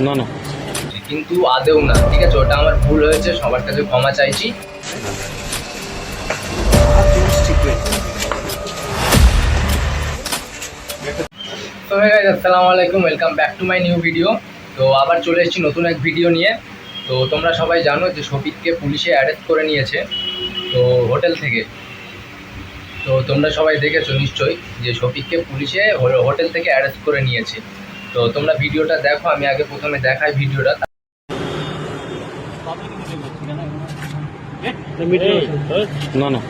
না না। কিন্তু আদেও না ঠিক আছে? ওটা আমার ভুল হয়েছে সবার কাছে ক্ষমা চাইছি। তো হয়ে গেছে আসসালামু আলাইকুম welcome back to my new video তো আবার চলে এসেছি নতুন এক ভিডিও নিয়ে। তো তোমরা সবাই জানো যে শফিককে পুলিশে অ্যারেস্ট করে নিয়েছে তো হোটেল থেকে। তো তোমরা সবাই দেখেছ নিশ্চয়ই যে শফিককে পুলিশে হো- হোটেল থেকে অ্যারেস্ট করে নিয়েছে। তো তোমরা ভিডিওটা দেখো আমি আগে প্রথমে দেখাই ভিডিওটা। না না।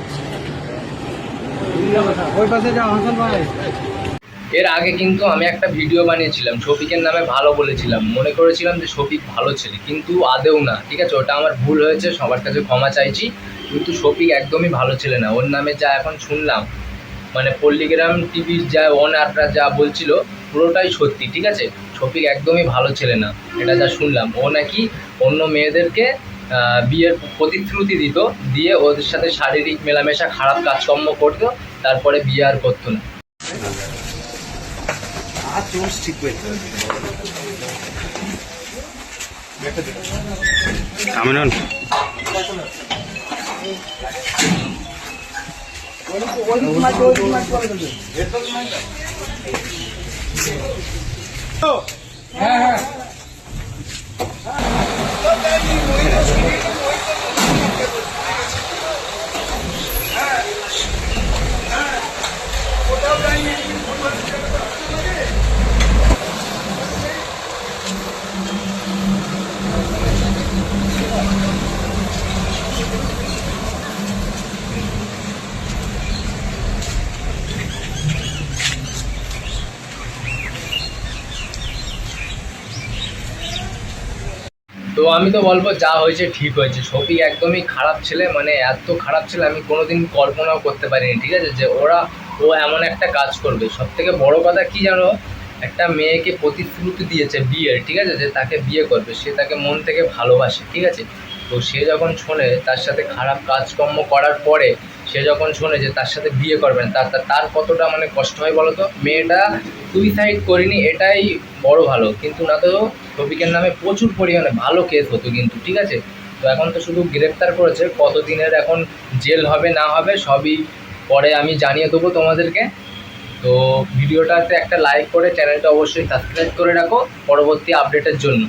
ওই পাশে যাও হাসান ভাই এর আগে কিন্তু আমি একটা ভিডিও বানিয়েছিলাম শফিকের নামে ভালো বলেছিলাম। মনে করেছিলাম যে শফিক ভালো ছেলে কিন্তু আদেও না ঠিক আছে? ওটা আমার ভুল হয়েছে সবার কাছে ক্ষমা চাইছি। কিন্তু শফিক একদমই ভালো ছেলে না। ওর নামে যা এখন শুনলাম মানে পল্লীগ্রাম টিভির যা ওনাররা যা বলছিল পুরোটাই সত্যি ঠিক আছে? শফিক একদমই ভালো ছেলে না এটা যা শুনলাম। ও নাকি অন্য মেয়েদেরকে বিয়ের প্রতিশ্রুতি দিত দিয়ে ওদের সাথে শারীরিক মেলামেশা খারাপ কাজকর্ম করতো তারপরে বিয়ে আর করতো না। আমি নন তো আমি তো বলব যা হয়েছে ঠিক হয়েছে। শফিক একদমই খারাপ ছেলে মানে এত খারাপ ছেলে আমি কোনোদিন কল্পনাও করতে পারিনি, ঠিক আছে? যে ওরা, ও এমন একটা কাজ করবে। সব থেকে বড় কথা কি জানো? একটা মেয়েকে প্রতিশ্রুতি দিয়েছে বিয়ের, ঠিক আছে? যে তাকে বিয়ে করবে, সে তাকে মন থেকে ভালোবাসে, ঠিক আছে? তো সে যখন শোনে তার সাথে খারাপ কাজকর্ম করার পরে, সে যখন শোনে যে তার সাথে বিয়ে করবেন তার- তার কতটা মানে কষ্ট হয় বলো তো? মেয়েটা সুইসাইড করিনি, এটাই বড় ভালো। কিন্তু না তো শফিকের নামে প্রচুর পরিমাণে ভালো কেস হতো কিন্তু, ঠিক আছে? তো এখন তো শুধু গ্রেপ্তার করেছে, কতদিনের এখন জেল হবে, না হবে, সবই পরে আমি জানিয়ে দেবো তোমাদেরকে। তো ভিডিওটাতে একটা লাইক করে চ্যানেলটা অবশ্যই সাবস্ক্রাইব করে রাখো, পরবর্তী আপডেটের জন্য।